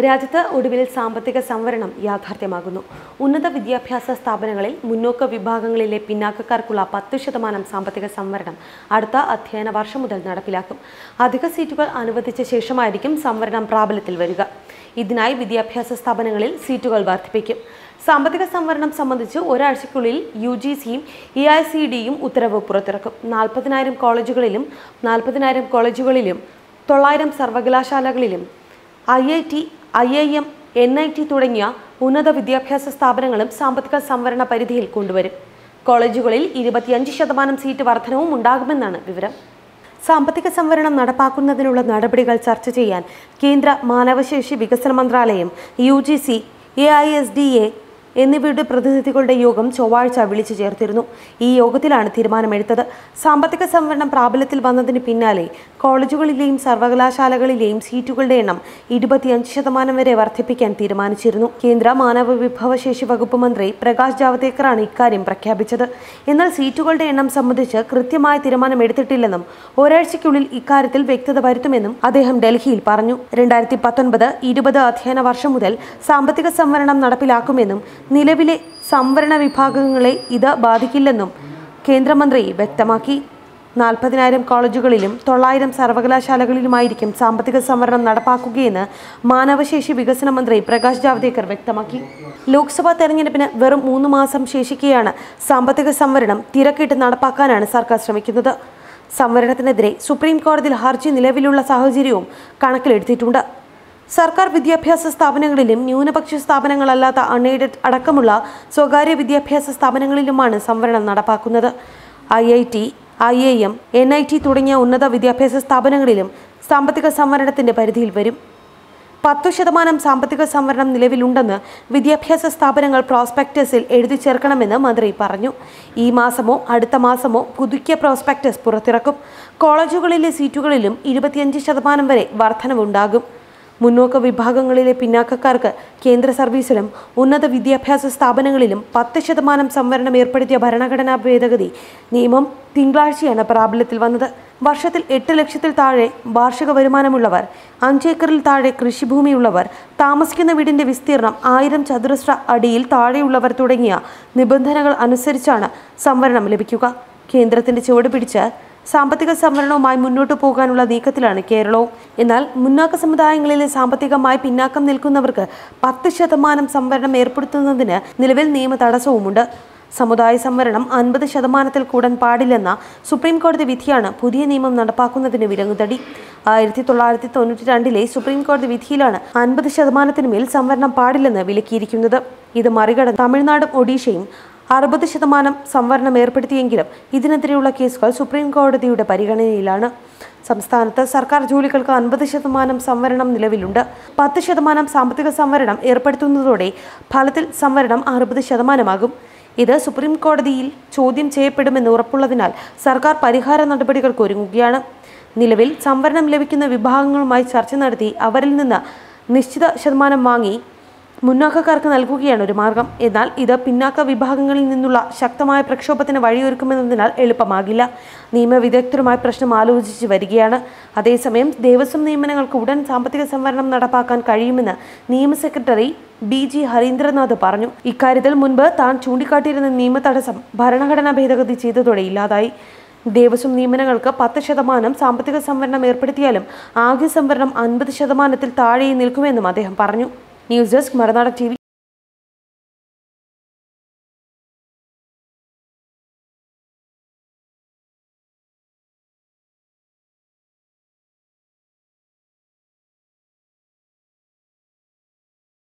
രാജ്യത്ത് ഒടുവിൽ സാമ്പത്തിക സംവരണം യാഥാർത്ഥ്യമാകുന്നു. ഉന്നത വിദ്യാഭ്യാസ സ്ഥാപനങ്ങളിൽ മുന്നോക്ക വിഭാഗങ്ങളിലെ പിന്നാക്കക്കാർക്കുള്ള പത്ത് ശതമാനം സാമ്പത്തിക സംവരണം അടുത്ത അധ്യയന വർഷം മുതൽ നടപ്പിലാക്കും. അധിക സീറ്റുകൾ അനുവദിച്ച ശേഷമായിരിക്കും സംവരണം പ്രാബല്യത്തിൽ വരിക. ഇതിനായി വിദ്യാഭ്യാസ സ്ഥാപനങ്ങളിൽ സീറ്റുകൾ വർദ്ധിപ്പിക്കും. സാമ്പത്തിക സംവരണം സംബന്ധിച്ച് ഒരാഴ്ചയ്ക്കുള്ളിൽ യു ജി സിയും എ ഐ സി ഡിയും ഉത്തരവ് പുറത്തിറക്കും. നാൽപ്പതിനായിരം കോളേജുകളിലും നാൽപ്പതിനായിരം കോളേജുകളിലും തൊള്ളായിരം സർവകലാശാലകളിലും I I T I I M N I T തുടങ്ങിയ ഉന്നത വിദ്യാഭ്യാസ സ്ഥാപനങ്ങളും സാമ്പത്തിക സംവരണ പരിധിയിൽ കൊണ്ടുവരും. കോളേജുകളിൽ ഇരുപത്തിയഞ്ച് ശതമാനം സീറ്റ് വർധനവും ഉണ്ടാകുമെന്നാണ് വിവരം. സാമ്പത്തിക സംവരണം നടപ്പാക്കുന്നതിനുള്ള നടപടികൾ ചർച്ച ചെയ്യാൻ കേന്ദ്ര മാനവശേഷി വികസന മന്ത്രാലയം U G C A I S D A എന്നിവയുടെ പ്രതിനിധികളുടെ യോഗം ചൊവ്വാഴ്ച വിളിച്ചു ചേർത്തിരുന്നു. ഈ യോഗത്തിലാണ് തീരുമാനമെടുത്തത്. സാമ്പത്തിക സംവരണം പ്രാബല്യത്തിൽ വന്നതിന് പിന്നാലെ കോളേജുകളിലെയും സർവകലാശാലകളിലെയും സീറ്റുകളുടെ എണ്ണം ഇരുപത്തിയഞ്ച് ശതമാനം വരെ വർദ്ധിപ്പിക്കാൻ തീരുമാനിച്ചിരുന്നു. കേന്ദ്ര മാനവ വിഭവശേഷി വകുപ്പ് മന്ത്രി പ്രകാശ് ജാവ്ദേക്കറാണ് ഇക്കാര്യം പ്രഖ്യാപിച്ചത്. എന്നാൽ സീറ്റുകളുടെ എണ്ണം സംബന്ധിച്ച് കൃത്യമായ തീരുമാനമെടുത്തിട്ടില്ലെന്നും ഒരാഴ്ചയ്ക്കുള്ളിൽ ഇക്കാര്യത്തിൽ വ്യക്തത വരുത്തുമെന്നും അദ്ദേഹം ഡൽഹിയിൽ പറഞ്ഞു. രണ്ടായിരത്തി പത്തൊൻപത് ഇരുപത് അധ്യയന വർഷം മുതൽ സാമ്പത്തിക സംവരണം നടപ്പിലാക്കുമെന്നും നിലവിലെ സംവരണ വിഭാഗങ്ങളെ ഇത് ബാധിക്കില്ലെന്നും കേന്ദ്രമന്ത്രി വ്യക്തമാക്കി. നാൽപ്പതിനായിരം കോളേജുകളിലും തൊള്ളായിരം സർവകലാശാലകളിലുമായിരിക്കും സാമ്പത്തിക സംവരണം നടപ്പാക്കുകയെന്ന് മാനവശേഷി വികസന മന്ത്രി പ്രകാശ് ജാവ്ദേക്കർ വ്യക്തമാക്കി. ലോക്സഭാ തെരഞ്ഞെടുപ്പിന് വെറും മൂന്ന് മാസം ശേഷിക്കെയാണ് സാമ്പത്തിക സംവരണം തിരക്കിട്ട് നടപ്പാക്കാനാണ് സർക്കാർ ശ്രമിക്കുന്നത്. സംവരണത്തിനെതിരെ സുപ്രീം കോടതിയിൽ ഹർജി നിലവിലുള്ള സാഹചര്യവും കണക്കിലെടുത്തിട്ടുണ്ട്. സർക്കാർ വിദ്യാഭ്യാസ സ്ഥാപനങ്ങളിലും ന്യൂനപക്ഷ സ്ഥാപനങ്ങളല്ലാത്ത അൺഎയ്ഡഡ് അടക്കമുള്ള സ്വകാര്യ വിദ്യാഭ്യാസ സ്ഥാപനങ്ങളിലുമാണ് സംവരണം നടപ്പാക്കുന്നത്. I I T I A M N I T തുടങ്ങിയ ഉന്നത വിദ്യാഭ്യാസ സ്ഥാപനങ്ങളിലും സാമ്പത്തിക സംവരണത്തിന്റെ പരിധിയിൽ വരും. പത്തു ശതമാനം സാമ്പത്തിക സംവരണം നിലവിലുണ്ടെന്ന് വിദ്യാഭ്യാസ സ്ഥാപനങ്ങൾ പ്രോസ്പെക്ടസിൽ എഴുതി ചേർക്കണമെന്ന് മന്ത്രി പറഞ്ഞു. ഈ മാസമോ അടുത്ത മാസമോ പുതുക്കിയ പ്രോസ്പെക്ടസ് പുറത്തിറക്കും. കോളേജുകളിലെ സീറ്റുകളിലും ഇരുപത്തിയഞ്ച് ശതമാനം വരെ വർധനവുണ്ടാകും. മുന്നോക്ക വിഭാഗങ്ങളിലെ പിന്നാക്കക്കാർക്ക് കേന്ദ്ര സർവീസിലും ഉന്നത വിദ്യാഭ്യാസ സ്ഥാപനങ്ങളിലും പത്ത് ശതമാനം സംവരണം ഏർപ്പെടുത്തിയ ഭരണഘടനാ ഭേദഗതി നിയമം തിങ്കളാഴ്ചയാണ് പ്രാബല്യത്തിൽ വന്നത്. വർഷത്തിൽ എട്ട് ലക്ഷത്തിൽ താഴെ വാർഷിക വരുമാനമുള്ളവർ അഞ്ചേക്കറിൽ താഴെ കൃഷിഭൂമിയുള്ളവർ താമസിക്കുന്ന വീടിന്റെ വിസ്തീർണം ആയിരം ചതുരശ്ര അടിയിൽ താഴെയുള്ളവർ തുടങ്ങിയ നിബന്ധനകൾ അനുസരിച്ചാണ് സംവരണം ലഭിക്കുക. കേന്ദ്രത്തിന്റെ ചുവട് പിടിച്ച് സാമ്പത്തിക സംവരണവുമായി മുന്നോട്ടു പോകാനുള്ള നീക്കത്തിലാണ് കേരളവും. എന്നാൽ മുന്നാക്ക സമുദായങ്ങളിലെ സാമ്പത്തികമായി പിന്നാക്കം നിൽക്കുന്നവർക്ക് പത്ത് ശതമാനം സംവരണം ഏർപ്പെടുത്തുന്നതിന് നിലവിൽ നിയമ തടസ്സവുമുണ്ട്. സമുദായ സംവരണം അൻപത് ശതമാനത്തിൽ കൂടാൻ പാടില്ലെന്ന സുപ്രീം കോടതി വിധിയാണ് പുതിയ നിയമം നടപ്പാക്കുന്നതിന് വിലങ്ങുതടി. ആയിരത്തി തൊള്ളായിരത്തി തൊണ്ണൂറ്റി രണ്ടിലെ സുപ്രീം കോടതി വിധിയിലാണ് അൻപത് ശതമാനത്തിന് മേൽ സംവരണം പാടില്ലെന്ന് വിലക്കിയിരിക്കുന്നത്. ഇത് മറികടന്ന് തമിഴ്നാടും ഒഡീഷയും അറുപത് ശതമാനം സംവരണം ഏർപ്പെടുത്തിയെങ്കിലും ഇതിനെതിരെയുള്ള കേസുകൾ സുപ്രീം കോടതിയുടെ പരിഗണനയിലാണ്. സംസ്ഥാനത്ത് സർക്കാർ ജോലികൾക്ക് അൻപത് ശതമാനം സംവരണം നിലവിലുണ്ട്. പത്ത് ശതമാനം സാമ്പത്തിക സംവരണം ഏർപ്പെടുത്തുന്നതോടെ ഫലത്തിൽ സംവരണം അറുപത് ശതമാനമാകും. ഇത് സുപ്രീം കോടതിയിൽ ചോദ്യം ചെയ്യപ്പെടുമെന്ന് ഉറപ്പുള്ളതിനാൽ സർക്കാർ പരിഹാര നടപടികൾക്ക് ഒരുങ്ങുകയാണ്. നിലവിൽ സംവരണം ലഭിക്കുന്ന വിഭാഗങ്ങളുമായി ചർച്ച നടത്തി അവരിൽ നിന്ന് നിശ്ചിത ശതമാനം വാങ്ങി മുന്നാക്കക്കാർക്ക് നൽകുകയാണ് ഒരു മാർഗം. എന്നാൽ ഇത് പിന്നാക്ക വിഭാഗങ്ങളിൽ നിന്നുള്ള ശക്തമായ പ്രക്ഷോഭത്തിന് വഴിയൊരുക്കുമെന്നതിനാൽ എളുപ്പമാകില്ല. നിയമവിദഗ്ധരുമായി പ്രശ്നം ആലോചിച്ച് വരികയാണ്. അതേസമയം ദേവസ്വം നിയമനങ്ങൾക്ക് ഉടൻ സാമ്പത്തിക സംവരണം നടപ്പാക്കാൻ കഴിയുമെന്ന് നിയമ സെക്രട്ടറി ബി ജി ഹരീന്ദ്രനാഥ് പറഞ്ഞു. ഇക്കാര്യത്തിൽ മുൻപ് താൻ ചൂണ്ടിക്കാട്ടിയിരുന്ന നിയമ തടസ്സം ഭരണഘടനാ ഭേദഗതി ചെയ്തതോടെ ഇല്ലാതായി. ദേവസ്വം നിയമനങ്ങൾക്ക് പത്ത് ശതമാനം സാമ്പത്തിക സംവരണം ഏർപ്പെടുത്തിയാലും ആകെ സംവരണം അൻപത് ശതമാനത്തിൽ താഴെ നിൽക്കുമെന്നും അദ്ദേഹം പറഞ്ഞു. ന്യൂസ് ഡെസ്ക് മറുനാടൻ ടി